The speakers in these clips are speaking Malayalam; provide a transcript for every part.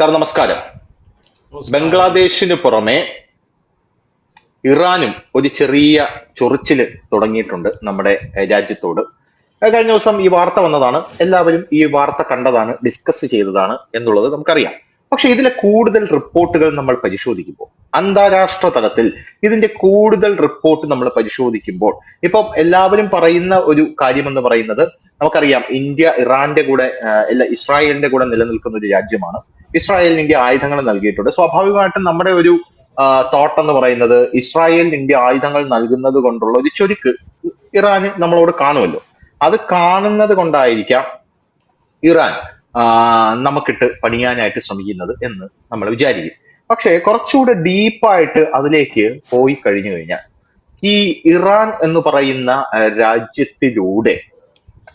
സാർ നമസ്കാരം. ബംഗ്ലാദേശിന് പുറമെ ഇറാനും ഒരു ചെറിയ ചൊറിച്ചിൽ തുടങ്ങിയിട്ടുണ്ട് നമ്മുടെ രാജ്യത്തോട്. കഴിഞ്ഞ ദിവസം ഈ വാർത്ത വന്നതാണ്. എല്ലാവരും ഈ വാർത്ത കണ്ടതാണ് ഡിസ്കസ് ചെയ്തതാണ് എന്നുള്ളത് നമുക്കറിയാം. പക്ഷെ ഇതിലെ കൂടുതൽ റിപ്പോർട്ടുകൾ നമ്മൾ പരിശോധിക്കുമ്പോൾ അന്താരാഷ്ട്ര തലത്തിൽ ഇതിന്റെ കൂടുതൽ റിപ്പോർട്ട് നമ്മൾ പരിശോധിക്കുമ്പോൾ ഇപ്പം എല്ലാവരും പറയുന്ന ഒരു കാര്യം എന്ന് പറയുന്നത് നമുക്കറിയാം ഇന്ത്യ ഇറാന്റെ കൂടെ അല്ല ഇസ്രായേലിന്റെ കൂടെ നിലനിൽക്കുന്ന ഒരു രാജ്യമാണ്. ഇസ്രായേലിന് ഇന്ത്യ ആയുധങ്ങൾ നൽകിയിട്ടുണ്ട്. സ്വാഭാവികമായിട്ടും നമ്മുടെ ഒരു തോട്ട് എന്ന് പറയുന്നത് ഇസ്രായേലിന് ഇന്ത്യ ആയുധങ്ങൾ നൽകുന്നത് കൊണ്ടുള്ള ഒരു ചൊരുക്ക് ഇറാന് നമ്മളോട് കാണുമല്ലോ. അത് കാണുന്നത് കൊണ്ടായിരിക്കാം ഇറാൻ നമുക്കിട്ട് പണിയാനായിട്ട് ശ്രമിക്കുന്നത് എന്ന് നമ്മൾ വിചാരിക്കും. പക്ഷേ കുറച്ചുകൂടെ ഡീപ്പായിട്ട് അതിലേക്ക് പോയി കഴിഞ്ഞു കഴിഞ്ഞാൽ ഈ ഇറാൻ എന്ന് പറയുന്ന രാജ്യത്തിലൂടെ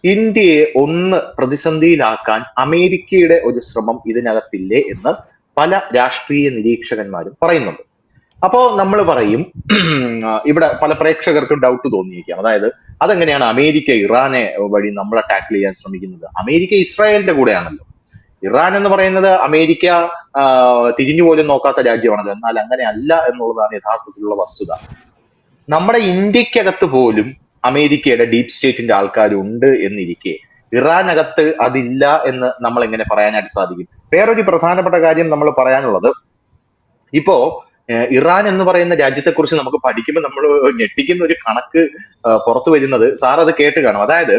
ഇന്ത്യയെ ഒന്ന് പ്രതിസന്ധിയിലാക്കാൻ അമേരിക്കയുടെ ഒരു ശ്രമം ഇതിനകത്തില്ലേ എന്ന് പല രാഷ്ട്രീയ നിരീക്ഷകന്മാരും പറയുന്നുണ്ട്. അപ്പോ നമ്മൾ പറയും ഇവിടെ പല പ്രേക്ഷകർക്കും ഡൗട്ട് തോന്നിയിരിക്കാം. അതായത് അതെങ്ങനെയാണ് അമേരിക്ക ഇറാനെ വഴി നമ്മളെ ടാക്കിൾ ചെയ്യാൻ ശ്രമിക്കുന്നത്? അമേരിക്ക ഇസ്രായേലിന്റെ കൂടെയാണല്ലോ. ഇറാൻ എന്ന് പറയുന്നത് അമേരിക്ക തിരിഞ്ഞു പോലും നോക്കാത്ത രാജ്യമാണത്. എന്നാൽ അങ്ങനെ അല്ല എന്നുള്ളതാണ് യഥാർത്ഥത്തിലുള്ള വസ്തുത. നമ്മുടെ ഇന്ത്യക്കകത്ത് പോലും അമേരിക്കയുടെ ഡീപ് സ്റ്റേറ്റിന്റെ ആൾക്കാരുണ്ട് എന്നിരിക്കെ ഇറാനകത്ത് അതില്ല എന്ന് നമ്മൾ എങ്ങനെ പറയാനായിട്ട് സാധിക്കും? വേറൊരു പ്രധാനപ്പെട്ട കാര്യം നമ്മൾ പറയാനുള്ളത് ഇപ്പോ ഇറാൻ എന്ന് പറയുന്ന രാജ്യത്തെക്കുറിച്ച് നമുക്ക് പഠിക്കുമ്പോൾ നമ്മൾ ഞെട്ടിക്കുന്ന ഒരു കണക്ക് പുറത്തു വരുന്നത് സാർ അത് കേട്ട് കാണും. അതായത്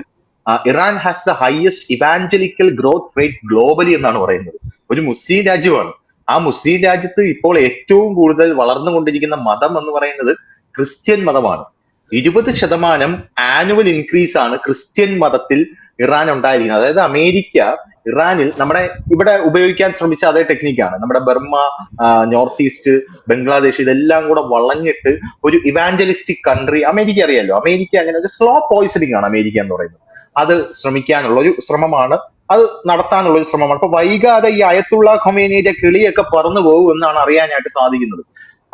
Iran has the highest evangelical growth rate globally എന്നാണ് പറയുന്നത്. ഒരു മുസ്ലിം രാജ്യമാണ്. ആ മുസ്ലിം രാജ്യത്ത് ഇപ്പോൾ ഏറ്റവും കൂടുതൽ വളർന്നുകൊണ്ടിരിക്കുന്ന മതം എന്ന് പറയുന്നത് ക്രിസ്ത്യൻ മതമാണ്. ഇരുപത് ശതമാനം ആനുവൽ ഇൻക്രീസ് ആണ് ക്രിസ്ത്യൻ മതത്തിൽ ഇറാൻ ഉണ്ടായിരിക്കുന്നത്. അതായത് അമേരിക്ക ഇറാനിൽ നമ്മുടെ ഇവിടെ ഉപയോഗിക്കാൻ ശ്രമിച്ച അതേ ടെക്നിക്കാണ് നമ്മുടെ ബർമ്മ നോർത്ത് ഈസ്റ്റ് ബംഗ്ലാദേശ് ഇതെല്ലാം കൂടെ വളഞ്ഞിട്ട് ഒരു ഇവാഞ്ചലിസ്റ്റിക് കൺട്രി അമേരിക്ക അറിയാലോ? അമേരിക്ക അങ്ങനെ ഒരു സ്ലോ പോയിസണിങ് ആണ് അമേരിക്ക എന്ന് പറയുന്നത്. അത് ശ്രമിക്കാനുള്ള ഒരു ശ്രമമാണ്. അത് നടത്താനുള്ള ഒരു ശ്രമമാണ്. അപ്പൊ വൈകാതെ ഈ അയത്തുള്ള ഖൊമേനിയുടെ കിളിയൊക്കെ പറന്നു പോകും എന്നാണ് അറിയാനായിട്ട് സാധിക്കുന്നത്.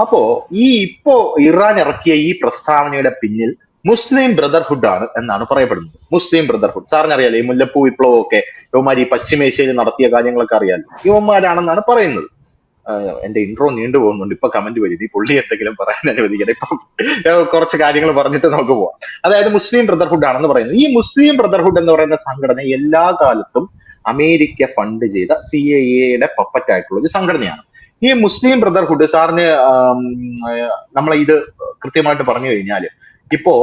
അപ്പോ ഈ ഇപ്പോ ഇറാൻ ഇറക്കിയ ഈ പ്രസ്താവനയുടെ പിന്നിൽ മുസ്ലിം ബ്രദർഹുഡ് ആണ് എന്നാണ് പറയപ്പെടുന്നത്. Muslim brotherhood. സാറിന് അറിയാലോ ഈ മുല്ലപ്പൂ വിപ്ലവം ഒക്കെ ഇവന്മാർ ഈ പശ്ചിമേഷ്യയിൽ നടത്തിയ കാര്യങ്ങളൊക്കെ അറിയാലോ. ഇവന്മാരാണെന്നാണ് പറയുന്നത്. എന്റെ ഇൻട്രോ നീണ്ടു പോകുന്നുണ്ട്. ഇപ്പൊ കമന്റ് വരും. ഈ പുള്ളി എന്തെങ്കിലും പറയാൻ അനുവദിക്കണം ഇപ്പൊ കുറച്ച് കാര്യങ്ങൾ പറഞ്ഞിട്ട് നമുക്ക് പോവാം. അതായത് മുസ്ലിം ബ്രദർഹുഡ് ആണെന്ന് പറയുന്നത്. ഈ മുസ്ലിം ബ്രദർഹുഡ് എന്ന് പറയുന്ന സംഘടന എല്ലാ കാലത്തും അമേരിക്ക ഫണ്ട് ചെയ്ത സി എ എയുടെ പപ്പറ്റായിട്ടുള്ള ഒരു സംഘടനയാണ്. ഈ മുസ്ലിം ബ്രദർഹുഡ് സാറിന് നമ്മൾ ഇത് കൃത്യമായിട്ട് പറഞ്ഞു കഴിഞ്ഞാൽ ഇപ്പോ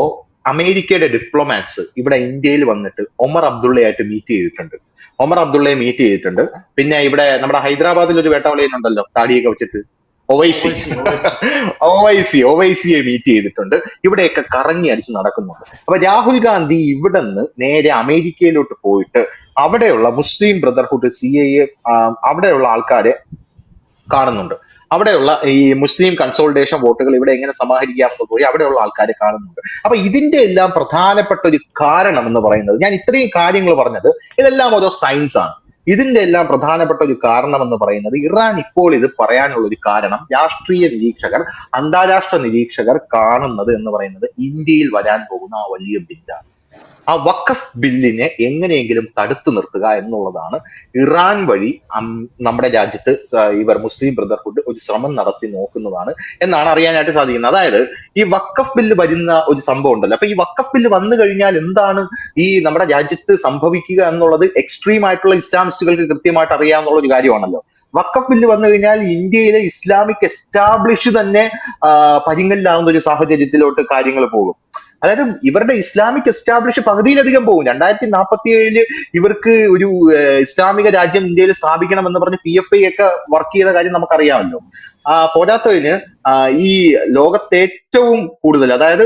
അമേരിക്കയുടെ ഡിപ്ലോമാറ്റ്സ് ഇവിടെ ഇന്ത്യയിൽ വന്നിട്ട് ഒമർ അബ്ദുള്ളയായിട്ട് മീറ്റ് ചെയ്തിട്ടുണ്ട്. ഒമർ അബ്ദുള്ളയെ മീറ്റ് ചെയ്തിട്ടുണ്ട്. പിന്നെ ഇവിടെ നമ്മുടെ ഹൈദരാബാദിൽ ഒരു വേട്ടവളയുന്നുണ്ടല്ലോ താടിയൊക്കെ വെച്ചിട്ട്. ഒവൈസി. ഒവൈസി ഒവൈസിയെ മീറ്റ് ചെയ്തിട്ടുണ്ട്. ഇവിടെയൊക്കെ കറങ്ങി അടിച്ച് നടക്കുന്നുണ്ട്. അപ്പൊ രാഹുൽ ഗാന്ധി ഇവിടെ നിന്ന് നേരെ അമേരിക്കയിലോട്ട് പോയിട്ട് അവിടെയുള്ള Muslim brotherhood C I A അവിടെയുള്ള ആൾക്കാരെ കാണുന്നുണ്ട്. അവിടെയുള്ള ഈ മുസ്ലിം കൺസോൾട്ടേഷൻ വോട്ടുകൾ ഇവിടെ എങ്ങനെ സമാഹരിക്കാമെന്ന് പോയി അവിടെയുള്ള ആൾക്കാരെ കാണുന്നുണ്ട്. അപ്പൊ ഇതിന്റെ എല്ലാം പ്രധാനപ്പെട്ട ഒരു കാരണം എന്ന് പറയുന്നത് ഞാൻ ഇത്രയും കാര്യങ്ങൾ പറഞ്ഞത് ഇതെല്ലാം ഓരോ സയൻസ് ആണ്. ഇതിന്റെ എല്ലാം പ്രധാനപ്പെട്ട ഒരു കാരണം എന്ന് പറയുന്നത് ഇറാൻ ഇപ്പോൾ ഇത് പറയാനുള്ള ഒരു കാരണം രാഷ്ട്രീയ നിരീക്ഷകർ അന്താരാഷ്ട്ര നിരീക്ഷകർ കാണുന്നത് എന്ന് പറയുന്നത് ഇന്ത്യയിൽ വരാൻ പോകുന്ന ആ വലിയ ബില്ലാണ്. ആ വഖഫ് ബില്ലിനെ എങ്ങനെയെങ്കിലും തടുത്തു നിർത്തുക എന്നുള്ളതാണ് ഇറാൻ വഴി നമ്മുടെ രാജ്യത്ത് ഇവർ മുസ്ലിം ബ്രദർഹുഡ് ഒരു ശ്രമം നടത്തി നോക്കുന്നതാണ് എന്നാണ് അറിയാനായിട്ട് സാധിക്കുന്നത്. അതായത് ഈ വഖഫ് ബില്ല് വരുന്ന ഒരു സംഭവം ഉണ്ടല്ലോ. അപ്പൊ ഈ വഖഫ് ബില്ല് വന്നു കഴിഞ്ഞാൽ എന്താണ് ഈ നമ്മുടെ രാജ്യത്ത് സംഭവിക്കുക എന്നുള്ളത് എക്സ്ട്രീം ആയിട്ടുള്ള ഇസ്ലാമിസ്റ്റുകൾക്ക് കൃത്യമായിട്ട് അറിയാവുന്ന ഒരു കാര്യമാണല്ലോ. വക്കഫ് ബില്ല് വന്നു കഴിഞ്ഞാൽ ഇന്ത്യയിലെ ഇസ്ലാമിക് എസ്റ്റാബ്ലിഷ് തന്നെ പരിങ്ങലിലാവുന്ന ഒരു സാഹചര്യത്തിലോട്ട് കാര്യങ്ങൾ പോകും. അതായത് ഇവരുടെ ഇസ്ലാമിക് എസ്റ്റാബ്ലിഷ് പകുതിയിലധികം പോകും. രണ്ടായിരത്തി നാൽപ്പത്തി ഏഴിൽ ഇവർക്ക് ഒരു ഇസ്ലാമിക രാജ്യം ഇന്ത്യയിൽ സ്ഥാപിക്കണം എന്ന് പറഞ്ഞ് പി എഫ് ഐ ഒക്കെ വർക്ക് ചെയ്ത കാര്യം നമുക്കറിയാമല്ലോ. പോരാത്തതിന് ഈ ലോകത്തെ ഏറ്റവും കൂടുതൽ അതായത്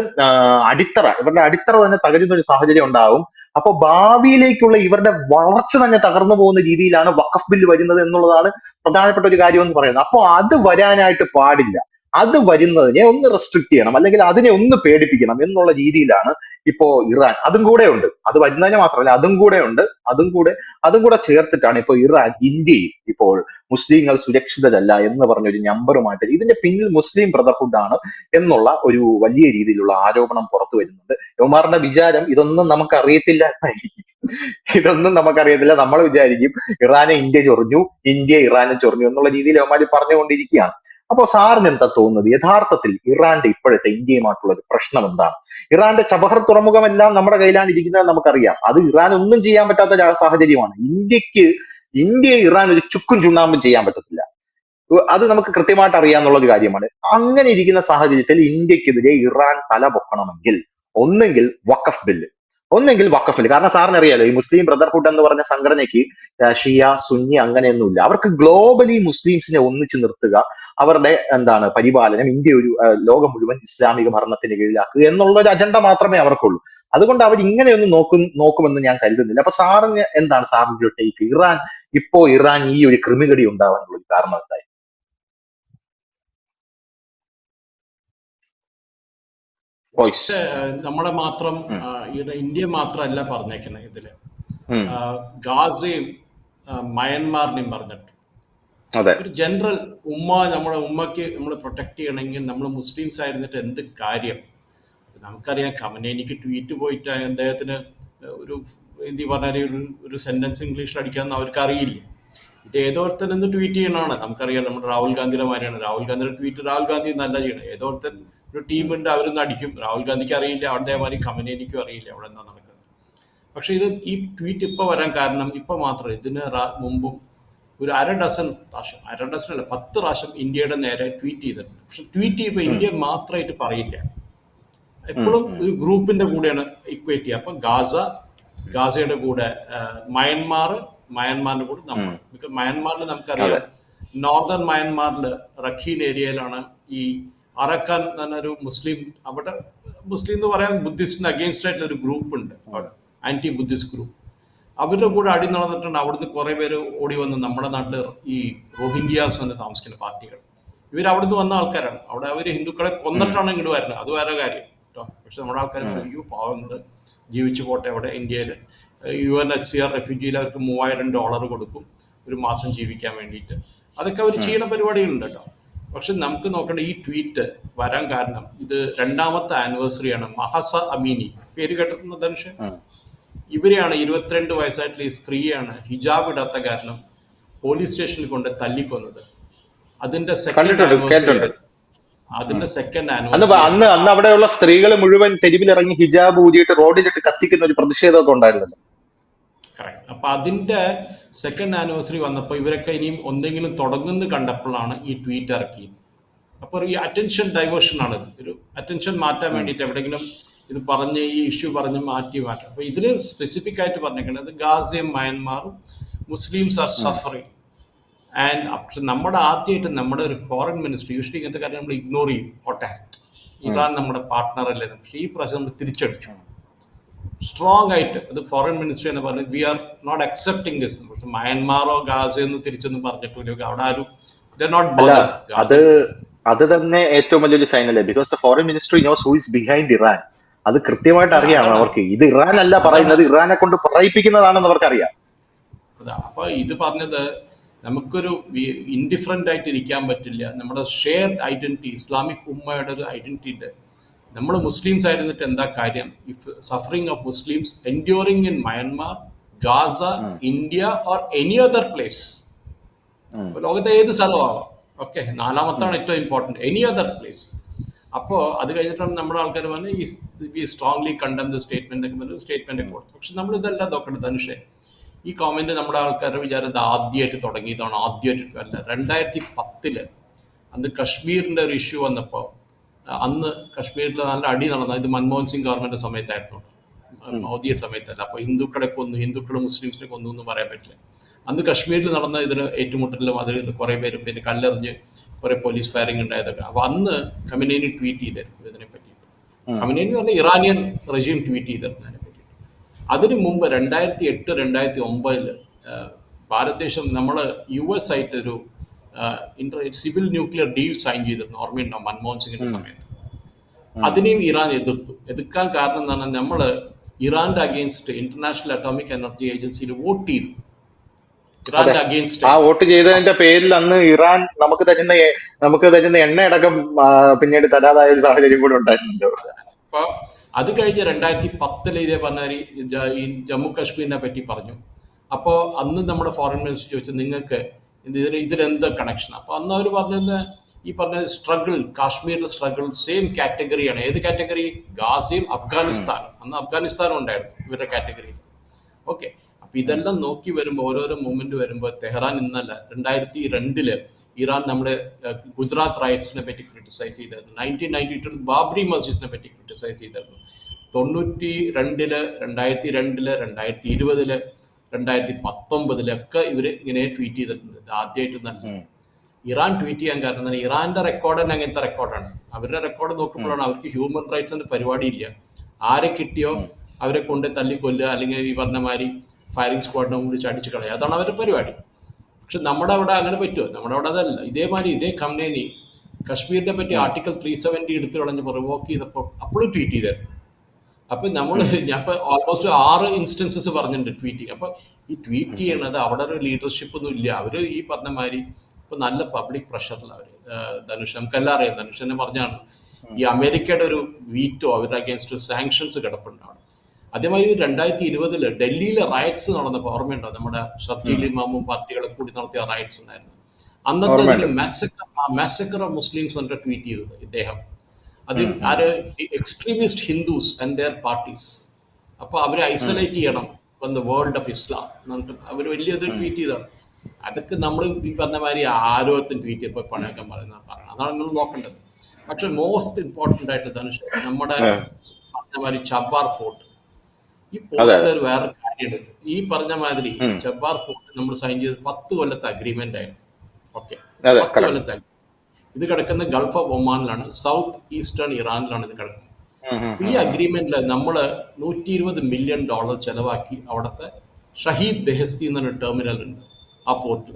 അടിത്തറ ഇവരുടെ അടിത്തറ തന്നെ തകരുന്ന ഒരു സാഹചര്യം ഉണ്ടാവും. അപ്പൊ ഭാവിയിലേക്കുള്ള ഇവരുടെ വളർച്ച തന്നെ തകർന്നു പോകുന്ന രീതിയിലാണ് വഖഫ് ബില്ല് വരുന്നത് എന്നുള്ളതാണ് പ്രധാനപ്പെട്ട ഒരു കാര്യം എന്ന് പറയുന്നത്. അപ്പോൾ അത് വരാനായിട്ട് പാടില്ല. അത് വരുന്നതിനെ ഒന്ന് റെസ്ട്രിക്ട് ചെയ്യണം അല്ലെങ്കിൽ അതിനെ ഒന്ന് പേടിപ്പിക്കണം എന്നുള്ള രീതിയിലാണ് ഇപ്പോ ഇറാൻ. അതും കൂടെ ഉണ്ട്. അത് വരുന്നതിന് മാത്രമല്ല അതും കൂടെ ഉണ്ട്. അതും കൂടെ അതും കൂടെ ചേർത്തിട്ടാണ് ഇപ്പോ ഇറാൻ ഇന്ത്യയിൽ ഇപ്പോൾ മുസ്ലിങ്ങൾ സുരക്ഷിതരല്ല എന്ന് പറഞ്ഞ ഒരു നമ്പറുമായിട്ട് ഇതിന്റെ പിന്നിൽ മുസ്ലിം ബ്രദർഹുഡ് ആണ് എന്നുള്ള ഒരു വലിയ രീതിയിലുള്ള ആരോപണം പുറത്തു വരുന്നുണ്ട്. യുമാറിന്റെ വിചാരം ഇതൊന്നും നമുക്ക് അറിയത്തില്ല ഇതൊന്നും നമുക്കറിയത്തില്ല. നമ്മൾ വിചാരിക്കും ഇറാനെ ഇന്ത്യ ചൊറിഞ്ഞു ഇന്ത്യ ഇറാനെ ചൊറിഞ്ഞു എന്നുള്ള രീതിയിൽ അവന്മാര് പറഞ്ഞുകൊണ്ടിരിക്കുകയാണ്. അപ്പോ സാറിന് എന്താ തോന്നുന്നത്? യഥാർത്ഥത്തിൽ ഇറാന്റെ ഇപ്പോഴത്തെ ഇന്ത്യയുമായിട്ടുള്ള ഒരു പ്രശ്നം എന്താണ്? ഇറാന്റെ ചബഹർ തുറമുഖമെല്ലാം നമ്മുടെ കയ്യിലാണ് ഇരിക്കുന്നത് നമുക്കറിയാം. അത് ഇറാൻ ഒന്നും ചെയ്യാൻ പറ്റാത്ത സാഹചര്യമാണ്. ഇന്ത്യയ്ക്ക് ഇന്ത്യയെ ഇറാൻ ഒരു ചുക്കും ചുണ്ണാമ്പും ചെയ്യാൻ പറ്റത്തില്ല. അത് നമുക്ക് കൃത്യമായിട്ട് അറിയാന്നുള്ള ഒരു കാര്യമാണ്. അങ്ങനെ ഇരിക്കുന്ന സാഹചര്യത്തിൽ ഇന്ത്യക്കെതിരെ ഇറാൻ തല പൊക്കണമെങ്കിൽ ഒന്നെങ്കിൽ വഖഫ് ബില്ല്. ഒന്നെങ്കിൽ ബില്ല് കാരണം സാറിന് അറിയാലോ ഈ മുസ്ലിം ബ്രദർഹുഡ് എന്ന് പറഞ്ഞ സംഘടനയ്ക്ക് ഷിയ സുന്നി അങ്ങനെയൊന്നുമില്ല. അവർക്ക് ഗ്ലോബലി മുസ്ലിംസിനെ ഒന്നിച്ചു നിർത്തുക അവരുടെ എന്താണ് പരിപാലനം ഇന്ത്യ ഒരു ലോകം മുഴുവൻ ഇസ്ലാമിക ഭരണത്തിന് കീഴിലാക്കുക എന്നുള്ള ഒരു അജണ്ട മാത്രമേ അവർക്കുള്ളൂ. അതുകൊണ്ട് അവർ ഇങ്ങനെയൊന്നും നോക്കും നോക്കുമെന്ന് ഞാൻ കരുതുന്നില്ല. അപ്പൊ സാറിന് എന്താണ് സാറിന്റെ ഒരു ടേക്ക് ഇറാൻ ഇപ്പോ ഇറാൻ ഈ ഒരു ക്രിമികടി ഉണ്ടാവാനുള്ള കാരണം എന്തായി നമ്മളെ മാത്രം ഇന്ത്യ മാത്രമല്ല പറഞ്ഞേക്കുന്നത് ഇതിൽ. ഗാസയും മയന്മാറിനെയും പറഞ്ഞിട്ട്. ഒരു ജനറൽ ഉമ്മ നമ്മളെ ഉമ്മക്ക് നമ്മൾ പ്രൊട്ടക്ട് ചെയ്യണമെങ്കിൽ നമ്മൾ മുസ്ലിംസ് ആയിരുന്നിട്ട് എന്ത് കാര്യം? നമുക്കറിയാം കമനേനിക്ക് ട്വീറ്റ് പോയിട്ട് അദ്ദേഹത്തിന് ഒരു എന്തി പറഞ്ഞാൽ ഒരു ഒരു സെന്റൻസ് ഇംഗ്ലീഷിൽ അടിക്കാമെന്ന് അവർക്ക് അറിയില്ല? ഇത് ഏതോരുത്തൻ എന്ന് ട്വീറ്റ് ചെയ്യണമാണ് നമുക്കറിയാം നമ്മുടെ രാഹുൽ ഗാന്ധിയുടെ മാതിരിയാണ് രാഹുൽ ഗാന്ധിയുടെ ട്വീറ്റ് രാഹുൽ ഗാന്ധി നല്ല ചെയ്യണം. ഏതോരുത്തൻ ഒരു ടീം ഉണ്ട് അവരൊന്ന് അടിക്കും. രാഹുൽ ഗാന്ധിക്ക് അറിയില്ല അവിടെ മാതിരി കമനേനിക്കും അറിയില്ല അവിടെ എന്താ നടക്കുന്നത്. പക്ഷെ ഇത് ഈ ട്വീറ്റ് ഇപ്പോൾ വരാൻ കാരണം ഇപ്പോൾ മാത്രം ഇതിന് മുമ്പും ഒരു അര ഡസൻ പ്രാവശ്യം അര ഡസൻ അല്ല പത്ത് പ്രാവശ്യം ഇന്ത്യയുടെ നേരെ ട്വീറ്റ് ചെയ്തിട്ടുണ്ട്. പക്ഷെ ട്വീറ്റ് ചെയ്യുമ്പോൾ ഇന്ത്യ മാത്രമായിട്ട് പറയില്ല. എപ്പോഴും ഒരു ഗ്രൂപ്പിന്റെ കൂടെയാണ് ഇക്വേറ്റ് ചെയ്യുക അപ്പം ഗാസ ഗാസയുടെ കൂടെ മയന്മാർ മയന്മാറിന്റെ കൂടെ നമ്മൾ. അതെ നമുക്കറിയാം. നോർത്തേൺ മയന്മാറിൽ റഖീൻ ഏരിയയിലാണ് ഈ അറക്കാൻ എന്നൊരു മുസ്ലിം അവിടെ മുസ്ലിം എന്ന് പറയാൻ ബുദ്ധിസ്റ്റിന് അഗേൻസ്റ്റ് ആയിട്ടുള്ള ഒരു ഗ്രൂപ്പ് ഉണ്ട്. അവിടെ ആന്റി ബുദ്ധിസ്റ്റ് ഗ്രൂപ്പ് അവരുടെ കൂടെ അടി നടന്നിട്ടുണ്ട്. അവിടുന്ന് കുറെ പേര് ഓടി വന്ന്. നമ്മുടെ നാട്ടിൽ ഈ റോഹിംഗ്യാസ് എന്ന് താമസിക്കുന്ന പാർട്ടികൾ. ഇവർ അവിടുന്ന് വന്ന ആൾക്കാരാണ്. അവിടെ അവർ ഹിന്ദുക്കളെ കൊന്നിട്ടാണ് ഇങ്ങോട്ട് വരുന്നത്. അത് വേറെ കാര്യം കേട്ടോ പക്ഷെ നമ്മുടെ ആൾക്കാർ അയ്യോ പാവങ്ങൾ ജീവിച്ചു പോട്ടെ അവിടെ ഇന്ത്യയിൽ U N H C R റെഫ്യൂജിയിൽ അവർക്ക് മൂവായിരം ഡോളർ കൊടുക്കും. ഒരു മാസം ജീവിക്കാൻ വേണ്ടിയിട്ട്. അതൊക്കെ അവർ ചെയ്യുന്ന പരിപാടികളുണ്ട് കേട്ടോ പക്ഷെ നമുക്ക് നോക്കേണ്ട ഈ ട്വീറ്റ് വരാൻ കാരണം ഇത് രണ്ടാമത്തെ ആനിവേഴ്സറിയാണ് മഹസ അമീനി. പേര് കേട്ടിട്ടുണ്ടോ ധനുഷ്. ഇവരെയാണ് ഇരുപത്തിരണ്ട് വയസ്സായിട്ടുള്ള ഈ സ്ത്രീയാണ് ഹിജാബ് ഇടാത്ത കാരണം പോലീസ് സ്റ്റേഷനിൽ കൊണ്ട് തല്ലിക്കൊന്നത്. അതിന്റെ സെക്കൻഡ് ആനിവേഴ്സറി അതിന്റെ സെക്കൻഡ് അന്ന് ആനിവേഴ്സറി അന്ന് അന്ന് അവിടെയുള്ള സ്ത്രീകൾ മുഴുവൻ തെരുവിലിറങ്ങി ഹിജാബ് ഊരിയിട്ട് റോഡിലിട്ട് കത്തിക്കുന്ന ഒരു പ്രതിഷേധമൊക്കെ ഉണ്ടായിരുന്നല്ലോ. കറക്റ്റ് അപ്പൊ അതിന്റെ സെക്കൻഡ് ആനിവേഴ്സറി വന്നപ്പോൾ ഇവരൊക്കെ ഇനിയും എന്തെങ്കിലും തുടങ്ങുന്നത് കണ്ടപ്പോഴാണ് ഈ ട്വീറ്റ് ഇറക്കിയത്. അപ്പോൾ ഈ അറ്റൻഷൻ ഡൈവേർഷൻ ആണ് ഒരു അറ്റൻഷൻ മാറ്റാൻ വേണ്ടിയിട്ട് എവിടെയെങ്കിലും ഇത് പറഞ്ഞ് ഈ ഇഷ്യൂ പറഞ്ഞ് മാറ്റി മാറ്റാം. അപ്പോൾ ഇതിൽ സ്പെസിഫിക് ആയിട്ട് പറഞ്ഞേക്കുന്നത് ഗാസയും മയന്മാറും മുസ്ലിംസ് ആർ സഫറിങ് ആൻഡ് പക്ഷെ നമ്മുടെ ആദ്യമായിട്ട് നമ്മുടെ ഒരു ഫോറിൻ മിനിസ്റ്റർ യൂഷ്വലി ഇങ്ങനത്തെ കാര്യം നമ്മൾ ഇഗ്നോർ ചെയ്യും. ഓട്ടെ ഇതാണ് ഇറാൻ നമ്മുടെ പാർട്ട്ണർ അല്ലേ. പക്ഷേ ഈ പ്രാവശ്യം നമ്മൾ തിരിച്ചടിച്ചു. സ്ട്രോങ് ആയിട്ട് അത് ഫോറിൻ മിനിസ്ട്രി എന്ന് പറഞ്ഞു we are not accepting this പക്ഷെ മയന്മാറോ ഗാസയെന്ന് തിരിച്ചൊന്നും പറഞ്ഞിട്ടില്ല. അവിടെ ആരും അത് അത് തന്നെ ഏറ്റവും വലിയൊരു സൈൻ അല്ലേ? Because the foreign ministry knows who is behind Iran അത് കൃത്യമായിട്ട് അറിയാം അവർക്ക്. ഇത് ഇറാൻ അല്ല പറയുന്നത് ഇറാനെ കൊണ്ട് പറയിപ്പിക്കുന്നതാണെന്ന് അവർക്ക് അറിയാം. അപ്പൊ ഇത് പറഞ്ഞത് നമുക്കൊരു ഇൻഡിഫറന്റ് ആയിട്ട് ഇരിക്കാൻ പറ്റില്ല. നമ്മുടെ ഷെയർഡ് ഐഡന്റിറ്റി ഇസ്ലാമിക് ഉമ്മയുടെ ഒരു ഐഡന്റിറ്റി ഉണ്ട്. നമ്മൾ മുസ്ലിംസ് ആയിരുന്നിട്ട് എന്താ കാര്യം? If suffering of Muslims enduring in Myanmar Gaza India or any other place ലോകത്തെ ഏത് സ്ഥലമാവാം? ഓക്കെ നാലാമത്താണ് ഏറ്റവും ഇമ്പോർട്ടന്റ് എനി അതർ പ്ലേസ് അപ്പോൾ അത് കഴിഞ്ഞിട്ടാണ് നമ്മുടെ ആൾക്കാർ പറഞ്ഞ് ഈ we strongly condemn the statement ഒക്കെ പറഞ്ഞ് സ്റ്റേറ്റ്മെന്റ് ഒക്കെ കൊടുത്തു. പക്ഷെ നമ്മൾ ഇതെല്ലാം നോക്കേണ്ടത് ധനുഷേ. ഈ കോമെന്റ് നമ്മുടെ ആൾക്കാരുടെ വിചാരം ഇത് ആദ്യമായിട്ട് തുടങ്ങിയതാണ് ആദ്യമായിട്ട് അല്ല. രണ്ടായിരത്തി പത്തിൽ അന്ന് കശ്മീരിന്റെ ഒരു ഇഷ്യൂ വന്നപ്പോൾ അന്ന് കശ്മീരിൽ നല്ല അടി നടന്ന ഇത് മൻമോഹൻ സിംഗ് ഗവൺമെന്റ് സമയത്തായിരുന്നു. മോദിയ സമയത്തല്ല. അപ്പോൾ ഹിന്ദുക്കളെ കൊന്നു ഹിന്ദുക്കൾ മുസ്ലിംസിനെ കൊന്നു എന്ന് പറയാൻ പറ്റില്ല. അന്ന് കശ്മീരിൽ നടന്ന ഇതിന് ഏറ്റുമുട്ടലും അതിൽ കുറേ പേര് പിന്നെ കല്ലെറിഞ്ഞ് കുറേ പോലീസ് ഫയറിംഗ് ഉണ്ടായതൊക്കെ. അപ്പോൾ അന്ന് കമിനേനി ട്വീറ്റ് ചെയ്തായിരുന്നു ഇതിനെ പറ്റി. എന്ന് പറഞ്ഞാൽ ഇറാനിയൻ റെജീം ട്വീറ്റ് ചെയ്തിരുന്നു അതിനെ പറ്റി. അതിനു മുമ്പ് രണ്ടായിരത്തി എട്ട് രണ്ടായിരത്തി ഒമ്പതിൽ ഭാരത് ദേശം നമ്മൾ യു എസ് ആയിട്ട് ഒരു inter civil nuclear deal sign ചെയ്തിരുന്നു ഓർമ്മയുണ്ടോ? മൻമോഹൻ സിംഗിന്റെ സമയത്ത്. അതിനെയും ഇറാൻ എതിർത്തു. എതിർക്കാൻ കാരണം എന്താണ് നമ്മൾ ഇറാന്റെ അഗേൻസ്റ്റ് ഇന്റർനാഷണൽ അറ്റോമിക് എനർജി ഏജൻസിയിൽ വോട്ട് ചെയ്തു. ഇറാന്റെ അഗേൻസ്റ്റ് ആ വോട്ട് ചെയ്തതിന്റെ പേരിൽ അന്ന് ഇറാൻ നമുക്ക് തരുന്ന നമുക്ക് തരുന്ന എണ്ണ അടക്കം പിന്നീട് തരാതായ ഒരു സാഹചര്യം കൂടെ ഉണ്ടായിരുന്നല്ലോ അപ്പൊ അത് കഴിഞ്ഞ് രണ്ടായിരത്തി പത്തിൽ ഇതേ പറഞ്ഞ ജമ്മു കാശ്മീരിനെ പറ്റി പറഞ്ഞു. അപ്പോൾ അന്ന് നമ്മുടെ ഫോറിൻ മിനിസ്റ്റർ ചോദിച്ചു നിങ്ങൾക്ക് ഇതിൽ ഇതിലെന്ത് കണക്ഷൻ അപ്പോൾ അന്ന് അവർ പറഞ്ഞത് ഈ പറഞ്ഞ സ്ട്രഗിൾ കാശ്മീരിലെ സ്ട്രഗിൾ സെയിം കാറ്റഗറിയാണ് ഏത് കാറ്റഗറി ഗാസിയും അഫ്ഗാനിസ്ഥാനും. അന്ന് അഫ്ഗാനിസ്ഥാനും ഉണ്ടായിരുന്നു ഇവരുടെ കാറ്റഗറിയിൽ ഓക്കെ അപ്പൊ ഇതെല്ലാം നോക്കി വരുമ്പോൾ ഓരോരോ മൂവ്മെന്റ് വരുമ്പോൾ തെഹ്റാൻ ഇന്നല്ല രണ്ടായിരത്തി രണ്ടിൽ ഇറാൻ നമ്മുടെ ഗുജറാത്ത് റൈറ്റ്സിനെ പറ്റി ക്രിട്ടിസൈസ് ചെയ്തായിരുന്നു. നയന്റീൻ നയന്റി ടു ബാബ്രി മസ്ജിദിനെ പറ്റി ക്രിട്ടിസൈസ് ചെയ്തായിരുന്നു. തൊണ്ണൂറ്റി രണ്ടിൽ രണ്ടായിരത്തി രണ്ടിൽ രണ്ടായിരത്തി ഇരുപതിൽ രണ്ടായിരത്തി പത്തൊമ്പതിലൊക്കെ ഇവർ ഇങ്ങനെ ട്വീറ്റ് ചെയ്തിട്ടുണ്ട്. ഇത് ആദ്യമായിട്ടൊന്നല്ല ഇറാൻ ട്വീറ്റ് ചെയ്യാൻ കാരണം തന്നെ ഇറാന്റെ റെക്കോർഡ് തന്നെ അങ്ങനത്തെ റെക്കോർഡാണ് അവരുടെ റെക്കോർഡ് നോക്കുമ്പോഴാണ് അവർക്ക് ഹ്യൂമൻ റൈറ്റ്സ് എന്ന പരിപാടിയില്ല. ആരെ കിട്ടിയോ അവരെ കൊണ്ട് തല്ലിക്കൊല്ലുക അല്ലെങ്കിൽ ഈ പറഞ്ഞ മാതിരി ഫയറിംഗ് സ്ക്വാഡിനെ വിളിച്ച് അടിച്ചു കളയുക. അതാണ് അവരുടെ പരിപാടി. പക്ഷെ നമ്മുടെ അവിടെ അങ്ങനെ പറ്റുമോ? നമ്മുടെ അവിടെ അതല്ല. ഇതേമാതിരി ഇതേ കമ്പനി കശ്മീരിനെ പറ്റി ആർട്ടിക്കൽ ത്രീ സെവന്റി എടുത്തു കളഞ്ഞ് റിവോക്ക് ചെയ്തപ്പോൾ അപ്പോഴും ട്വീറ്റ് ചെയ്തായിരുന്നു. അപ്പൊ നമ്മൾ ഞാൻ ഇപ്പൊ ഓൾമോസ്റ്റ് ആറ് ഇൻസ്റ്റൻസസ് പറഞ്ഞിട്ടുണ്ട് ട്വീറ്റിംഗ് അപ്പൊ ഈ ട്വീറ്റ് ചെയ്യണത് അവിടെ ഒരു ലീഡർഷിപ്പ് ഒന്നും ഇല്ല. അവർ ഈ പറഞ്ഞ മാതിരി ഇപ്പൊ നല്ല പബ്ലിക് പ്രഷറിൽ അവർ. ധനുഷ് നമുക്കെല്ലാം അറിയാം. ധനുഷ് തന്നെ പറഞ്ഞാണ്. ഈ അമേരിക്കയുടെ ഒരു വീറ്റോ അവരുടെ അഗേൻസ്റ്റ് സാങ്ഷൻസ് കിടപ്പുണ്ടാണ് അതേമാതിരി രണ്ടായിരത്തി ഇരുപതിൽ ഡൽഹിയിലെ റൈറ്റ്സ് നടന്നപ്പോൾ ഓർമ്മയുണ്ടോ? നമ്മുടെ ഷർജീൽ ഇമാമും പാർട്ടികളെ കൂടി നടത്തിയ റൈറ്റ്സ് ഉണ്ടായിരുന്നു. അന്നത്തെ. മെസ്സക്കർ മെസ്സക്കർ ഓഫ് മുസ്ലിംസ് എന്നിട്ട് ട്വീറ്റ് ചെയ്തത് ഇദ്ദേഹം. അത് are extremist Hindus and their parties അപ്പൊ അവരെ ഐസൊലേറ്റ് ചെയ്യണം from the world of Islam എന്നിട്ട് അവർ വലിയൊരു ട്വീറ്റ് ചെയ്താണ്. അതൊക്കെ നമ്മൾ ഈ പറഞ്ഞ മാതിരി ആരോഗ്യത്തിന് ട്വീറ്റ് ചെയ്തപ്പോൾ പണയൊക്കെ പറയുന്ന പറയണം അതാണ് നമ്മൾ നോക്കേണ്ടത്. പക്ഷെ മോസ്റ്റ് ഇമ്പോർട്ടന്റ് ആയിട്ട് ധനുഷ് നമ്മുടെ. പറഞ്ഞ മാതിരി ചബ്ബാർ ഫോർട്ട് ഈ. പോർട്ടിൽ ഒരു വേറെ കാര്യമാണ് ഈ പറഞ്ഞ മാതിരി ചബ്ബാർ ഫോർട്ട് നമ്മൾ സൈൻ ചെയ്ത് പത്ത് കൊല്ലത്തെ അഗ്രിമെന്റ് ആയിരുന്നു. ഓക്കെ പത്ത് കൊല്ലത്തെ. ഇത് കിടക്കുന്ന ഗൾഫ് ഓഫ് ഒമാനിലാണ് സൗത്ത് ഈസ്റ്റേൺ ഇറാനിലാണ് ഇത് കിടക്കുന്നത്. ഈ അഗ്രിമെന്റിൽ നമ്മൾ നൂറ്റി ഇരുപത് മില്യൺ ഡോളർ ചെലവാക്കി അവിടുത്തെ ഷഹീദ് ബെഹസ്തി എന്നൊരു ടെർമിനൽ ഉണ്ട് ആ പോർട്ടിൽ.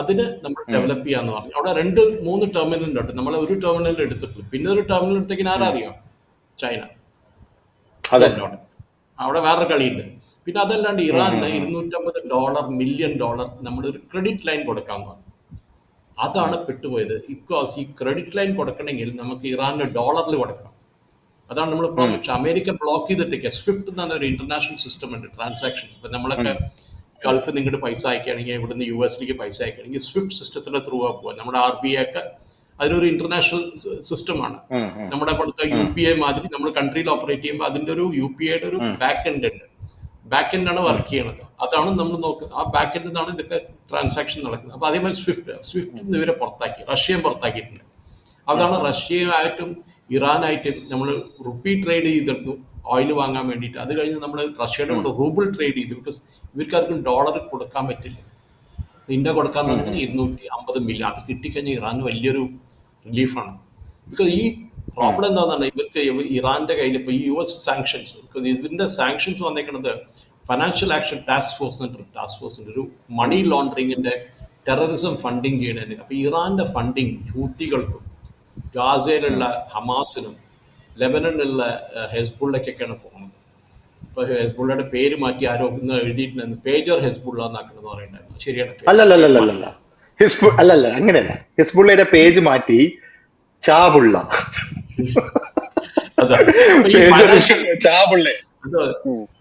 അതിന് നമ്മൾ ഡെവലപ്പ് ചെയ്യാന്ന് പറഞ്ഞു. അവിടെ രണ്ട് മൂന്ന് ടെർമിനൽ ഉണ്ട് നമ്മൾ ഒരു ടെർമിനൽ എടുത്തിട്ടുള്ളൂ. പിന്നെ ഒരു ടെർമിനൽ എടുത്തേക്കിന് ആരറിയോ ചൈന. അവിടെ അവിടെ വേറൊരു കളിയുണ്ട്. പിന്നെ അതല്ലാണ്ട് ഇറാനിന് ഇരുന്നൂറ്റമ്പത് ഡോളർ മില്യൺ ഡോളർ നമ്മൾ ഒരു ക്രെഡിറ്റ് ലൈൻ കൊടുക്കാന്ന് പറഞ്ഞു. അതാണ് പെട്ടുപോയത്. ബിക്കോസ് ഈ ക്രെഡിറ്റ് ലൈൻ കൊടുക്കണമെങ്കിൽ നമുക്ക് ഇറാന് ഡോളറിൽ കൊടുക്കണം. അതാണ് നമ്മൾ പ്രോജക്റ്റ് അമേരിക്ക ബ്ലോക്ക് ചെയ്തിട്ടേക്ക് സ്വിഫ്റ്റ് എന്ന് പറഞ്ഞ ഒരു ഇന്റർനാഷണൽ സിസ്റ്റം ഉണ്ട് ട്രാൻസാക്ഷൻസ് ഇപ്പൊ നമ്മളൊക്കെ ഗൾഫിൽ നിന്ന് ഇങ്ങോട്ട് പൈസ അയക്കുകയാണെങ്കിൽ ഇവിടുന്ന് യു എസിലേക്ക് പൈസ അയക്കുകയാണെങ്കിൽ സ്വിഫ്റ്റ് സിസ്റ്റത്തിന്റെ ത്രൂ ആ പോവുക. നമ്മുടെ ആർ ബി ഐ ഒക്കെ അതിനൊരു ഇന്റർനാഷണൽ സിസ്റ്റമാണ്. നമ്മുടെ ഇവിടുത്തെ യു പി ഐ മാതിരി നമ്മൾ കൺട്രിയിൽ ഓപ്പറേറ്റ് ചെയ്യുമ്പോൾ അതിന്റെ ഒരു യു പി ഐയുടെ ഒരു ബാക്ക് എൻഡ് ഉണ്ട്. ബാക്ക് എൻഡാണ് വർക്ക് ചെയ്യണത്. അതാണ് നമ്മൾ നോക്കുന്നത് ആ ബാക്ക് എൻഡിൽ നിന്നാണ് ഇതൊക്കെ ട്രാൻസാക്ഷൻ നടക്കുന്നത്. അപ്പൊ അതേമാതിരി സ്വിഫ്റ്റ് സ്വിഫ്റ്റ് നിന്ന് ഇവരെ പുറത്താക്കി. റഷ്യയും പുറത്താക്കിയിട്ടുണ്ട്. അതാണ് റഷ്യയുമായിട്ടും ഇറാനായിട്ടും നമ്മൾ റുപ്പി ട്രേഡ് ചെയ്തിരുന്നു ഓയിൽ വാങ്ങാൻ വേണ്ടിയിട്ട്. അത് കഴിഞ്ഞ് നമ്മൾ റഷ്യയുടെ കൂടെ റൂബിൾ ട്രേഡ് ചെയ്തു. ബിക്കോസ് ഇവർക്ക് അതൊക്കെ ഡോളർ കൊടുക്കാൻ പറ്റില്ല. ഇന്ത്യ കൊടുക്കാൻ തന്നെ ഇരുന്നൂറ്റി അമ്പത് മില്യൺ. അത് കിട്ടിക്കഴിഞ്ഞാൽ ഇറാന് വലിയൊരു റിലീഫാണ് ബിക്കോസ് ഈ പ്രോബ്ലം എന്താണെന്നാണ് ഇവർക്ക് ഇവ- ഇറാന്റെ കയ്യിൽ ഇപ്പൊ ഈ യു എസ് സാങ്ഷൻസ് ബിക്കോസ് ഇതിന്റെ സാങ്ഷൻസ് വന്നേക്കുന്നത് financial action task force task ഫോഴ്സിന്റെ ഒരു മണി ലോണ്ടറിങ്ങിന്റെ ടെററിസം ഫണ്ടിങ് ചെയ്യണതിന് അപ്പൊ ഇറാന്റെ ഫണ്ടിങ് ഹൂത്തികൾക്കും ഗാസയിലുള്ള ഹമാസിനും ലെബനനിലുള്ള ഹെസ്ബുള്ളക്കൊക്കെയാണ് പോകുന്നത് ഇപ്പൊ ഹെസ്ബുള്ളയുടെ പേര് മാറ്റി ആരോ ഇന്ന് എഴുതിയിട്ടുണ്ടായിരുന്നു പേജർ ഹെസ്ബുള്ള എന്നാക്കണമെന്ന് പറയുന്നുണ്ടായിരുന്നു. ശരിയാണ് അല്ലല്ല അങ്ങനെയല്ല. ഹിസ്ബുള്ളയുടെ പേജ് മാറ്റി ചാബുള്ള.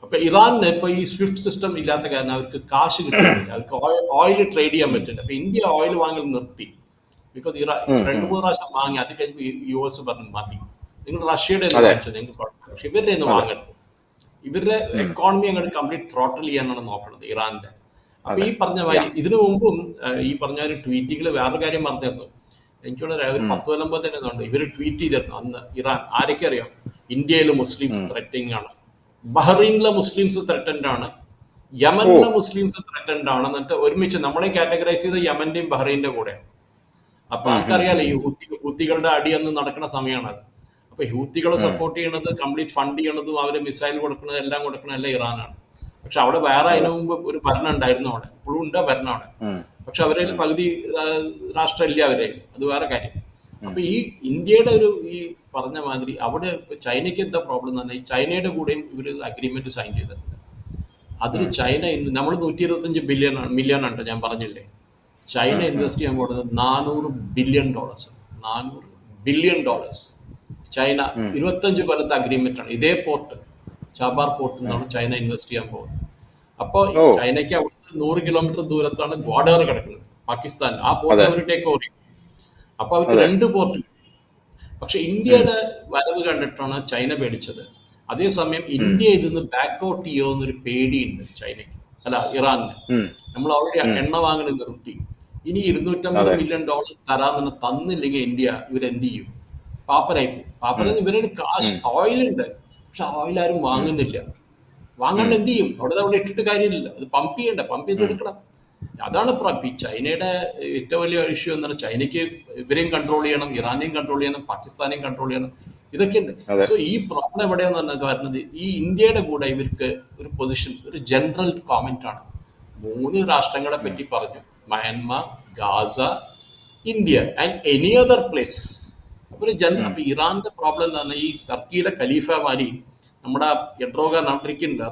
അപ്പൊ ഇറാനിന് ഇപ്പൊ ഈ സ്വിഫ്റ്റ് സിസ്റ്റം ഇല്ലാത്ത കാരണം അവർക്ക് കാശ് കിട്ടുന്നില്ല. അവർക്ക് ഓയിൽ ട്രേഡ് ചെയ്യാൻ പറ്റില്ല. അപ്പൊ ഇന്ത്യ ഓയിൽ വാങ്ങൽ നിർത്തി. ബിക്കോസ് ഇറാൻ രണ്ടു മൂന്ന് പ്രാവശ്യം വാങ്ങി അത് കഴിഞ്ഞ് യു എസ് പറഞ്ഞു മതി. നിങ്ങൾ റഷ്യയുടെ നിങ്ങൾക്ക് പക്ഷെ ഇവരുടെ ഒന്നും വാങ്ങരുത്. ഇവരുടെ എക്കോണമി അങ്ങോട്ട് കംപ്ലീറ്റ് ത്രോട്ടൽ ചെയ്യാനാണ് നോക്കുന്നത് ഇറാന്റെ അപ്പൊ ഈ പറഞ്ഞ ഇതിനു മുമ്പും ഈ പറഞ്ഞ ഒരു ട്വീറ്റിങ്ങിൽ വേറൊരു കാര്യം പറഞ്ഞിരുന്നു. എനിക്കുള്ള ഒരു പത്ത് കൊല്ലം പോലെ തന്നെ ഉണ്ട് ഇവർ ട്വീറ്റ് ചെയ്തിരുന്നു അന്ന് ഇറാൻ. ആരൊക്കെ അറിയാം ഇന്ത്യയിൽ മുസ്ലിംസ് ത്രെറ്റിംഗ് ആണ്. ബഹ്റൈനിലെ മുസ്ലിംസ് ത്രെറ്റൻഡ് ആണ്. യമനിലെ മുസ്ലിംസ് ത്രെറ്റൻഡ് ആണ് എന്നിട്ട് ഒരുമിച്ച് നമ്മളെ കാറ്റഗറൈസ് ചെയ്ത യമന്റെയും ബഹ്റൈന്റെ കൂടെ. അപ്പൊ ആർക്കറിയാലോ ഈ ഹൂത്തി ഹൂത്തികളുടെ അടി അന്ന് നടക്കുന്ന സമയമാണ് അത് അപ്പൊ ഹൂത്തികളെ സപ്പോർട്ട് ചെയ്യണത് കംപ്ലീറ്റ് ഫണ്ട് ചെയ്യണതും അവർ മിസൈൽ കൊടുക്കുന്നത് എല്ലാം കൊടുക്കുന്നത് എല്ലാം ഇറാനാണ്. പക്ഷെ അവിടെ വേറെ അതിനു മുമ്പ് ഒരു ഭരണം ഉണ്ടായിരുന്നു അവിടെ. ഇപ്പോഴും ഉണ്ട് ഭരണം അവിടെ. പക്ഷെ അവരിൽ പകുതി രാഷ്ട്രം ഇല്ല അവരെ. അത് വേറെ കാര്യം. അപ്പൊ ഈ ഇന്ത്യയുടെ ഒരു ഈ പറഞ്ഞ മാതിരി അവിടെ ചൈനയ്ക്ക് എന്താ പ്രോബ്ലം എന്ന് പറഞ്ഞാൽ ഈ ചൈനയുടെ കൂടെയും ഇവർ അഗ്രിമെന്റ് സൈൻ ചെയ്തിട്ടുണ്ട്. അതിൽ ചൈന നമ്മൾ നൂറ്റി ഇരുപത്തഞ്ച് ബില്യൺ മില്യൺ ഉണ്ട് ഞാൻ പറഞ്ഞില്ലേ? ചൈന ഇൻവെസ്റ്റ് ചെയ്യാൻ പോകുന്നത് നാനൂറ് ബില്യൺ ഡോളേഴ്സ് നാനൂറ് ബില്യൺ ഡോളേഴ്സ് ചൈന. ഇരുപത്തഞ്ച് കൊല്ലത്തെ അഗ്രിമെന്റ് ആണ്. ഇതേ പോർട്ട് ചാബാർ പോർട്ടിൽ നിന്നാണ് ചൈന ഇൻവെസ്റ്റ് ചെയ്യാൻ പോകുന്നത്. അപ്പോൾ ചൈനയ്ക്ക് അവിടെ നൂറ് കിലോമീറ്റർ ദൂരത്താണ് ബോർഡർ കിടക്കുന്നത് പാകിസ്ഥാൻ. ആ പോർട്ട് അവരുടെ അവർ ടേക്ക് ഓവർ ചെയ്യും അപ്പൊ അവർക്ക് രണ്ട് പോർട്ട്. പക്ഷെ ഇന്ത്യയുടെ വരവ് കണ്ടിട്ടാണ് ചൈന പേടിച്ചത്. അതേസമയം ഇന്ത്യ ഇതിന്ന് ബാക്കൗട്ട് ചെയ്യുമോ എന്നൊരു പേടിയുണ്ട് ചൈനയ്ക്ക്. അല്ല ഇറാനിന്. നമ്മൾ ഓൾറെഡി എണ്ണ വാങ്ങൽ നിർത്തി. ഇനി ഇരുന്നൂറ്റമ്പത് മില്യൺ ഡോളർ തരാമെന്ന് തന്നില്ലെങ്കിൽ ഇന്ത്യ ഇവരെന്ത് ചെയ്യും? പാപ്പരായി പോകും പാപ്പര ഉം, ഇവരുടെ കാശ് ഉണ്ട്. പക്ഷെ ഓയിൽ ആരും വാങ്ങുന്നില്ല. വാങ്ങേണ്ട എന്ത് ചെയ്യും അവിടെ അവിടെ ഇട്ടിട്ട് കാര്യമില്ല അത് പമ്പ് ചെയ്യണ്ട പമ്പ് ചെയ്ത് എടുക്കണം. അതാണ് പ്രോബ്ലം ഈ ചൈനയുടെ ഏറ്റവും വലിയ ഇഷ്യൂ എന്ന് പറഞ്ഞാൽ ചൈനയ്ക്ക് ഇവരെയും കൺട്രോൾ ചെയ്യണം ഇറാനെയും കൺട്രോൾ ചെയ്യണം പാകിസ്ഥാനെയും കൺട്രോൾ ചെയ്യണം. ഇതൊക്കെയുണ്ട് ഉണ്ട്. സോ ഈ പ്രോബ്ലം എവിടെയാന്ന് പറഞ്ഞത് വരുന്നത്? ഈ ഇന്ത്യയുടെ കൂടെ ഇവർക്ക് ഒരു പൊസിഷൻ ഒരു ജനറൽ കോമെന്റ് ആണ്. മൂന്ന് രാഷ്ട്രങ്ങളെ പറ്റി പറഞ്ഞു. Myanmar Gaza India and any other place ഒരു ജന അപ്പൊ ഇറാന്റെ പ്രോബ്ലം എന്ന് പറഞ്ഞാൽ ഈ ടർക്കിയിലെ ഖലീഫമാരി നമ്മുടെ എഡ്രോഗ അവിടെ ഇരിക്കുന്നില്ല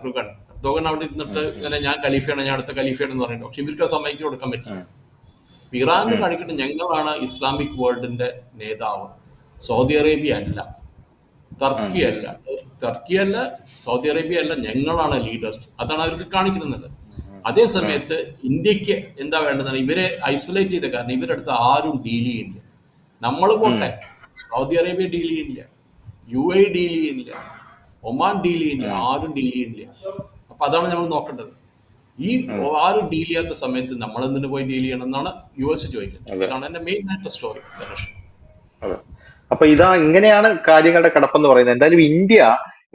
എഡ്രോഗൻ അവിടെ ഇരുന്നിട്ട് ഇങ്ങനെ ഞാൻ ഖലീഫയാണ് ഞാൻ അടുത്ത ഖലീഫയാണെന്ന് പറയുന്നത് പക്ഷെ ഇവർക്ക് സമ്മതിച്ചു കൊടുക്കാൻ പറ്റില്ല. ഇറാന് കാണിക്കുന്നത് ഞങ്ങളാണ് ഇസ്ലാമിക് വേൾഡിന്റെ നേതാവ്. സൗദി അറേബ്യ അല്ല. ടർക്കി അല്ല. ടർക്കി അല്ല സൗദി അറേബ്യ അല്ല ഞങ്ങളാണ് ലീഡേഴ്സ് അതാണ് അവർക്ക് കാണിക്കുന്നത്. അതേ സമയത്ത് ഇന്ത്യയ്ക്ക് എന്താ വേണ്ടതാണ് ഇവരെ ഐസൊലേറ്റ് ചെയ്ത കാരണം ഇവരെടുത്ത് ആരും ഡീൽ ചെയ്യുന്നില്ല നമ്മൾ പോട്ടെ. സൗദി അറേബ്യ ഡീൽ ചെയ്യുന്നില്ല. യു എ ഡീൽ ചെയ്യുന്നില്ല. ഒമാൻ ഡീൽ ചെയ്യുന്നില്ല. ആരും ഡീൽ ചെയ്യുന്നില്ല. അപ്പൊ അതാണ് നമ്മൾ നോക്കേണ്ടത്. ഈ ആരും ഡീൽ ചെയ്യാത്ത സമയത്ത് നമ്മൾ എന്തിനു പോയി ഡീൽ ചെയ്യണം എന്നാണ് യു എസ് ചോദിക്കുന്നത്. അതാണ് എന്റെ മെയിൻ ആയിട്ട് സ്റ്റോറി അപ്പൊ ഇതാ ഇങ്ങനെയാണ് കാര്യങ്ങളുടെ കടപ്പെന്ന് പറയുന്നത്. എന്തായാലും ഇന്ത്യ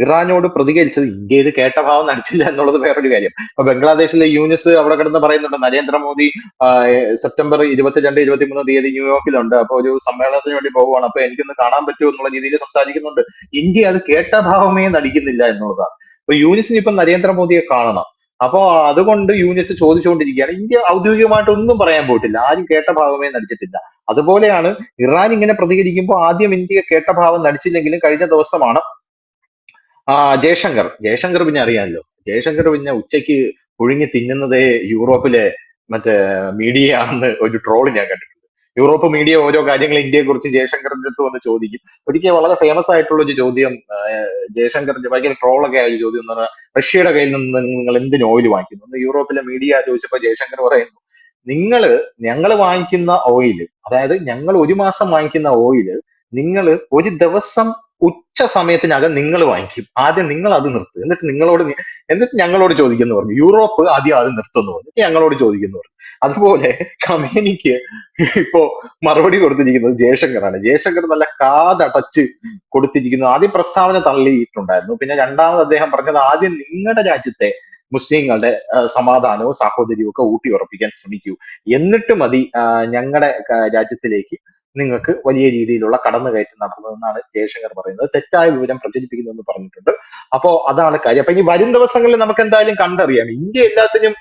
ഇറാനോട് പ്രതികരിച്ചത് ഇന്ത്യ ഇത് കേട്ട ഭാവം നടിച്ചില്ല എന്നുള്ളത് വേറൊരു കാര്യം. അപ്പൊ ബംഗ്ലാദേശിലെ യൂനിസ് അവിടെ കിടന്ന് പറയുന്നുണ്ട് നരേന്ദ്രമോദി സെപ്റ്റംബർ ഇരുപത്തിരണ്ട് ഇരുപത്തിമൂന്ന് തീയതി ന്യൂയോർക്കിലുണ്ട്. അപ്പൊ ഒരു സമ്മേളനത്തിന് വേണ്ടി പോവുകയാണ്. അപ്പൊ എനിക്കൊന്ന് കാണാൻ പറ്റുമോ എന്നുള്ള രീതിയിൽ സംസാരിക്കുന്നുണ്ട്. ഇന്ത്യ അത് കേട്ട ഭാവമേ നടിക്കുന്നില്ല എന്നുള്ളതാണ്. അപ്പൊ യൂനിസിന് ഇപ്പൊ നരേന്ദ്രമോദിയെ കാണണം. അപ്പോ അതുകൊണ്ട് യൂനിസ് ചോദിച്ചുകൊണ്ടിരിക്കുകയാണ്. ഇന്ത്യ ഔദ്യോഗികമായിട്ട് ഒന്നും പറയാൻ പോയിട്ടില്ല. ആരും കേട്ട ഭാവമേ നടിച്ചിട്ടില്ല. അതുപോലെയാണ് ഇറാൻ ഇങ്ങനെ പ്രതികരിക്കുമ്പോൾ ആദ്യം ഇന്ത്യ കേട്ട ഭാവം നടിച്ചില്ലെങ്കിലും കഴിഞ്ഞ ദിവസമാണ് ആ ജയശങ്കർ. ജയശങ്കർ പിന്നെ അറിയാമല്ലോ. ജയശങ്കർ പിന്നെ ഉച്ചയ്ക്ക് പുഴുങ്ങി തിന്നുന്നതേ യൂറോപ്പിലെ മറ്റേ മീഡിയ ആണെന്ന് ഒരു ട്രോൾ ഞാൻ കണ്ടിട്ടുണ്ട്. യൂറോപ്പ് മീഡിയ ഓരോ കാര്യങ്ങൾ ഇന്ത്യയെ കുറിച്ച് ജയശങ്കറിന്റെ അടുത്ത് വന്ന് ചോദിക്കും. ഒരിക്കൽ വളരെ ഫേമസ് ആയിട്ടുള്ള ഒരു ചോദ്യം ജയശങ്കറിന്റെ ഭയങ്കര ട്രോളൊക്കെ ആയ ഒരു ചോദ്യം എന്ന് പറഞ്ഞാൽ റഷ്യയുടെ കയ്യിൽ നിന്ന് നിങ്ങൾ എന്തിന് ഓയിൽ വാങ്ങിക്കുന്നു? എന്ന് യൂറോപ്പിലെ മീഡിയ ചോദിച്ചപ്പോൾ ജയശങ്കർ പറയുന്നു നിങ്ങൾ ഞങ്ങൾ വാങ്ങിക്കുന്ന ഓയിൽ അതായത് ഞങ്ങൾ ഒരു മാസം വാങ്ങിക്കുന്ന ഓയിൽ നിങ്ങൾ ഒരു ദിവസം ഉച്ച സമയത്തിനകം നിങ്ങൾ വാങ്ങിക്കും. ആദ്യം നിങ്ങൾ അത് നിർത്തും. എന്നിട്ട് നിങ്ങളോട് എന്നിട്ട് ഞങ്ങളോട് ചോദിക്കുന്നു പറഞ്ഞു. യൂറോപ്പ് ആദ്യം അത് നിർത്തുന്നു പറഞ്ഞു. ഞങ്ങളോട് ചോദിക്കുന്നു പറഞ്ഞു. അതുപോലെ കമേനിക്ക് ഇപ്പോ മറുപടി കൊടുത്തിരിക്കുന്നത് ജയശങ്കറാണ്. ജയശങ്കർ നല്ല കാതടച്ച് കൊടുത്തിരിക്കുന്നു. ആദ്യം പ്രസ്താവന തള്ളിയിട്ടുണ്ടായിരുന്നു. പിന്നെ രണ്ടാമത് അദ്ദേഹം പറഞ്ഞത് ആദ്യം നിങ്ങളുടെ രാജ്യത്തെ മുസ്ലിങ്ങളുടെ സമാധാനവും സാഹോദര്യവും ഒക്കെ ഊട്ടി ഉറപ്പിക്കാൻ ശ്രമിക്കൂ. എന്നിട്ട് മതി ഞങ്ങളുടെ രാജ്യത്തിലേക്ക് നിങ്ങൾക്ക് വലിയ രീതിയിലുള്ള കടന്നുകയറ്റം നടന്നതെന്നാണ് ജയശങ്കർ പറയുന്നത്. തെറ്റായ വിവരം പ്രചരിപ്പിക്കുന്നു എന്ന് പറഞ്ഞിട്ടുണ്ട്. അപ്പോ അതാണ് കാര്യം. അപ്പൊ ഇനി വരും ദിവസങ്ങളിൽ നമുക്ക് എന്തായാലും കണ്ടറിയാം. ഇന്ത്യ എല്ലാത്തിനും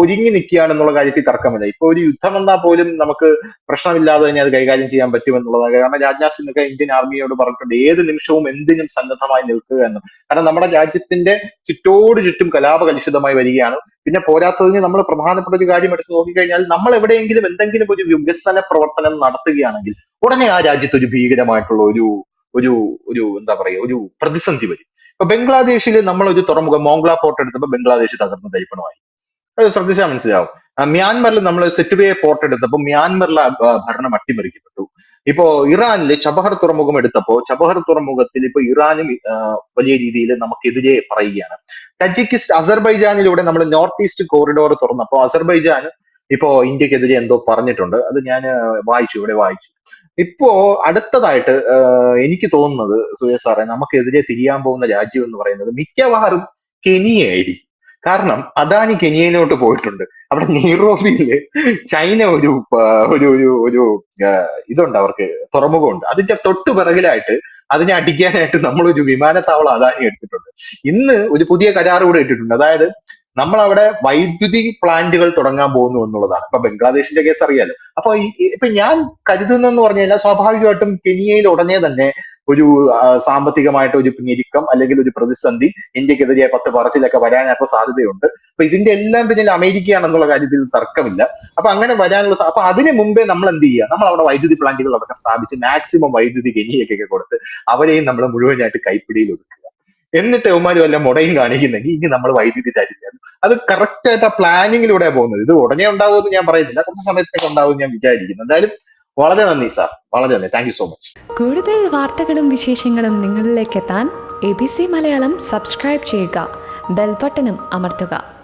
ഒരുങ്ങി നിൽക്കുകയാണെന്നുള്ള കാര്യത്തിൽ തർക്കമില്ല. ഇപ്പൊ ഒരു യുദ്ധം വന്നാൽ പോലും നമുക്ക് പ്രശ്നമില്ലാതെ തന്നെ അത് കൈകാര്യം ചെയ്യാൻ പറ്റുമെന്നുള്ളതാണ്. കാരണം രാജ്നാഥ് സിംഗ് ഇന്ത്യൻ ആർമിയോട് പറഞ്ഞിട്ടുണ്ട് ഏത് നിമിഷവും എന്തിനും സന്നദ്ധമായി നിൽക്കുക എന്ന് കാരണം നമ്മുടെ രാജ്യത്തിന്റെ ചുറ്റോട് ചുറ്റും കലാപകലുഷിതമായി വരികയാണ്. പിന്നെ പോരാത്തതിന് നമ്മൾ പ്രധാനപ്പെട്ട ഒരു കാര്യം എടുത്ത് നോക്കിക്കഴിഞ്ഞാൽ നമ്മൾ എവിടെയെങ്കിലും എന്തെങ്കിലും ഒരു വികസന പ്രവർത്തനം നടത്തുകയാണെങ്കിൽ ഉടനെ ആ രാജ്യത്ത് ഒരു ഭീകരമായിട്ടുള്ള ഒരു ഒരു ഒരു എന്താ പറയുക ഒരു പ്രതിസന്ധി വരും. ഇപ്പൊ ബംഗ്ലാദേശിൽ നമ്മൾ ഒരു തുറമുഖം മോംഗ്ല ഫോർട്ട് എടുത്തപ്പോൾ ബംഗ്ലാദേശ് തകർന്ന് തരിപ്പണമായി അത് ശ്രദ്ധിച്ചാൽ മനസ്സിലാവും. മ്യാൻമറിൽ നമ്മൾ സെറ്റുവേ പോർട്ട് എടുത്തപ്പോൾ മ്യാൻമറിലെ ഭരണം അട്ടിമറിക്കപ്പെട്ടു. ഇപ്പോ ഇറാനിലെ ചബഹർ തുറമുഖം എടുത്തപ്പോ ചബഹർ തുറമുഖത്തിൽ ഇപ്പൊ ഇറാനും വലിയ രീതിയിൽ നമുക്കെതിരെ പറയുകയാണ്. തജിക്കിസ് അസർബൈജാനിലൂടെ നമ്മൾ നോർത്ത് ഈസ്റ്റ് കോറിഡോർ തുറന്നപ്പോൾ അസർബൈജാൻ ഇപ്പോ ഇന്ത്യക്കെതിരെ എന്തോ പറഞ്ഞിട്ടുണ്ട്. അത് ഞാൻ വായിച്ചു ഇവിടെ വായിച്ചു. ഇപ്പോ അടുത്തതായിട്ട് എനിക്ക് തോന്നുന്നത് സുരേഷ് സാറേ നമുക്കെതിരെ തിരിയാൻ പോകുന്ന രാജ്യം എന്ന് പറയുന്നത് മിക്കവാറും കെനിയായിരിക്കും കാരണം അദാനി കെനിയയിലോട്ട് പോയിട്ടുണ്ട്. അവിടെ നെയ്റോബിയിൽ ചൈന ഒരു ഒരു ഒരു ഒരു ഇതുണ്ട് അവർക്ക് തുറമുഖമുണ്ട്. അതിന്റെ തൊട്ട് പിറകിലായിട്ട് അതിനെ അടിക്കാനായിട്ട് നമ്മൾ ഒരു വിമാനത്താവളം അദാനി എടുത്തിട്ടുണ്ട്. ഇന്ന് ഒരു പുതിയ കരാർ കൂടെ ഇട്ടിട്ടുണ്ട്. അതായത് നമ്മൾ അവിടെ വൈദ്യുതി പ്ലാന്റുകൾ തുടങ്ങാൻ പോകുന്നു എന്നുള്ളതാണ്. ഇപ്പൊ ബംഗ്ലാദേശിന്റെ കേസ് അറിയാലോ. അപ്പൊ ഇപ്പൊ ഞാൻ കരുതുന്നെന്ന് പറഞ്ഞു കഴിഞ്ഞാൽ സ്വാഭാവികമായിട്ടും കെനിയയിൽ ഉടനെ തന്നെ ഒരു സാമ്പത്തികമായിട്ട് ഒരു ഞെരുക്കം അല്ലെങ്കിൽ ഒരു പ്രതിസന്ധി ഇന്ത്യക്കെതിരെ പത്ത് പറച്ചിലൊക്കെ വരാനൊക്കെ സാധ്യതയുണ്ട്. അപ്പൊ ഇതിന്റെ എല്ലാം പിന്നിൽ അമേരിക്കയാണെന്നുള്ള കാര്യത്തിൽ തർക്കമില്ല. അപ്പൊ അങ്ങനെ വരാനുള്ള അപ്പൊ അതിന് മുമ്പേ നമ്മൾ എന്ത് ചെയ്യുക? നമ്മൾ അവിടെ വൈദ്യുതി പ്ലാന്റുകൾ അടക്കം സ്ഥാപിച്ച് മാക്സിമം വൈദ്യുതി ഗനിയൊക്കെ കൊടുത്ത് അവരെയും നമ്മൾ മുഴുവനായിട്ട് കൈപ്പിടിയിൽ ഒതുക്കുക. എന്നിട്ട് അവന്മാര് വല്ല മുടയും കാണിക്കുന്നെങ്കിൽ ഇനി നമ്മൾ വൈദ്യുതി തരില്ല. അത് കറക്റ്റ് ആയിട്ട് ആ പ്ലാനിങ്ങിലൂടെ പോകുന്നത്. ഇത് ഉടനെ ഉണ്ടാവുമെന്ന് ഞാൻ പറയുന്നില്ല. കുറച്ച് സമയത്തേക്ക് ഉണ്ടാവും ഞാൻ വിചാരിക്കുന്നു. എന്തായാലും വളരെ നന്ദി സാർ. വളരെ നന്ദി. താങ്ക് സോ മച്ച് കൂടുതൽ വാർത്തകളും വിശേഷങ്ങളും നിങ്ങളിലേക്ക് എത്താൻ A B C Malayalam subscribe ചെയ്യുക. ബെൽബട്ടനും അമർത്തുക.